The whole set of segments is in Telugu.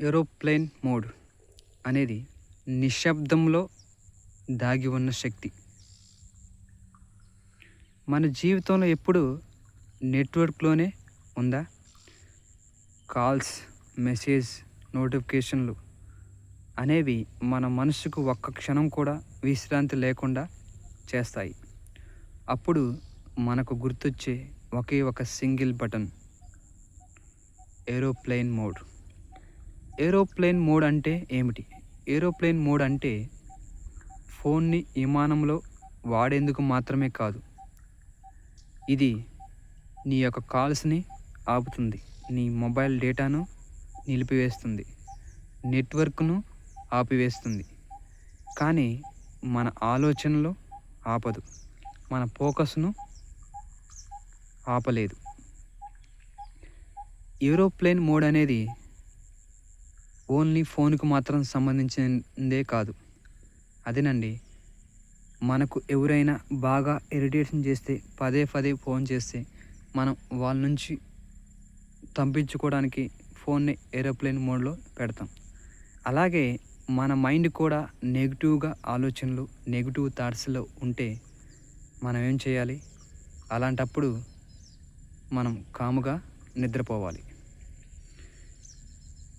ఏరోప్లేన్ మోడ్ అనేది నిశ్శబ్దంలో దాగి ఉన్న శక్తి. మన జీవితంలో ఎప్పుడు నెట్వర్క్లోనే ఉందా? కాల్స్ మెసేజ్ నోటిఫికేషన్లు అనేవి మన మనసుకు ఒక్క క్షణం కూడా విశ్రాంతి లేకుండా చేస్తాయి. అప్పుడు మనకు గుర్తొచ్చే ఒకే ఒక single button aeroplane mode. Aeroplane mode అంటే ఏమిటి? ఏరోప్లేన్ మోడ్ అంటే ఫోన్ని విమానంలో వాడేందుకు మాత్రమే కాదు. ఇది నీ యొక్క కాల్స్ని ఆపుతుంది. నీ మొబైల్ డేటాను నిలిపివేస్తుంది. నెట్వర్క్ను ఆపివేస్తుంది. కానీ మన ఆలోచనలు ఆపదు. మన ఫోకస్ను ఆపలేదు. ఏరోప్లేన్ మోడ్ అనేది ఓన్లీ ఫోన్కు మాత్రం సంబంధించిందే కాదు. అదేనండి మనకు ఎవరైనా బాగా ఇరిటేషన్ చేస్తే పదే పదే ఫోన్ చేస్తే మనం వాళ్ళ నుంచి తప్పించుకోవడానికి ఫోన్ని ఏరోప్లేన్ మోడ్లో పెడతాం. అలాగే మన మైండ్ కూడా నెగిటివ్గా ఆలోచనలు నెగిటివ్ థాట్స్లో ఉంటే మనం ఏం చేయాలి? అలాంటప్పుడు మనం కాముగా నిద్రపోవాలి.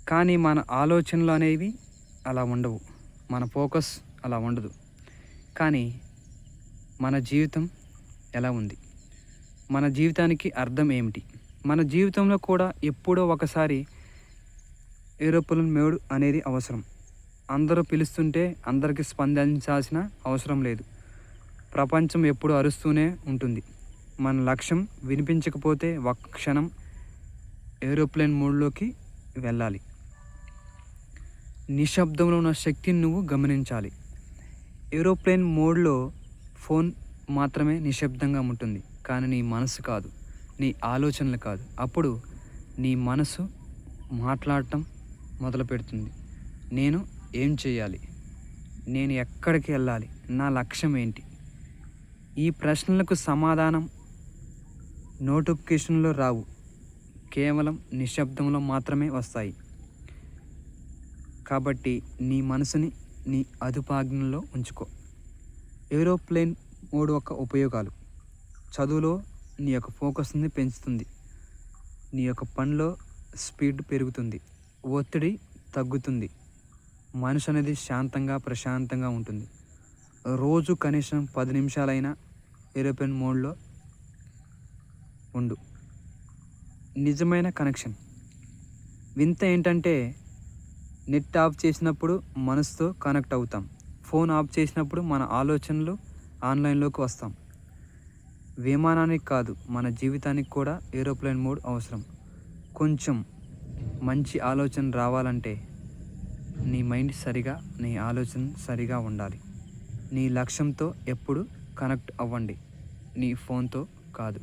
కానీ మన ఆలోచనలు అనేవి అలా ఉండవు. మన ఫోకస్ అలా ఉండదు. కానీ మన జీవితం ఎలా ఉంది? మన జీవితానికి అర్థం ఏమిటి? మన జీవితంలో కూడా ఎప్పుడో ఒకసారి ఏరోప్లేన్ మోడ్ అనేది అవసరం. అందరూ పిలుస్తుంటే అందరికీ స్పందించాల్సిన అవసరం లేదు. ప్రపంచం ఎప్పుడు అరుస్తూనే ఉంటుంది. మన లక్ష్యం వినిపించకపోతే ఒక్క క్షణం ఏరోప్లేన్ మోడ్లోకి వెళ్ళాలి. నిశ్శబ్దంలో ఉన్న శక్తిని నువ్వు గమనించాలి. ఏరోప్లేన్ మోడ్లో ఫోన్ మాత్రమే నిశ్శబ్దంగా ఉంటుంది. కానీ నీ మనసు కాదు. నీ ఆలోచనలు కాదు. అప్పుడు నీ మనసు మాట్లాడటం మొదలు పెడుతుంది నేను ఏం చేయాలి? నేను ఎక్కడికి వెళ్ళాలి? నా లక్ష్యం ఏంటి? ఈ ప్రశ్నలకు సమాధానం నోటిఫికేషన్లో రావు. కేవలం నిశ్శబ్దంలో మాత్రమే వస్తాయి. కాబట్టి నీ మనసుని నీ అదుపాజ్ఞలో ఉంచుకో. ఏరోప్లేన్ మూడు యొక్క ఉపయోగాలు. చదువులో నీ యొక్క ఫోకస్ని పెంచుతుంది. నీ యొక్క పనిలో స్పీడ్ పెరుగుతుంది. ఒత్తిడి తగ్గుతుంది. మనసు అనేది శాంతంగా ప్రశాంతంగా ఉంటుంది. రోజు కనీసం పది నిమిషాలైనా ఏరోప్లేన్ మోడ్లో ఉండు. నిజమైన కనెక్షన్. వింత ఏంటంటే నెట్ ఆఫ్ చేసినప్పుడు మనసుతో కనెక్ట్ అవుతాం. ఫోన్ ఆఫ్ చేసినప్పుడు మన ఆలోచనలు ఆన్లైన్లోకి వస్తాం. విమానానికి కాదు మన జీవితానికి కూడా ఏరోప్లేన్ మోడ్ అవసరం. కొంచెం మంచి ఆలోచన రావాలంటే నీ మైండ్ సరిగా నీ ఆలోచన సరిగా ఉండాలి. నీ లక్ష్యంతో ఎప్పుడు కనెక్ట్ అవ్వండి. నీ ఫోన్తో కాదు.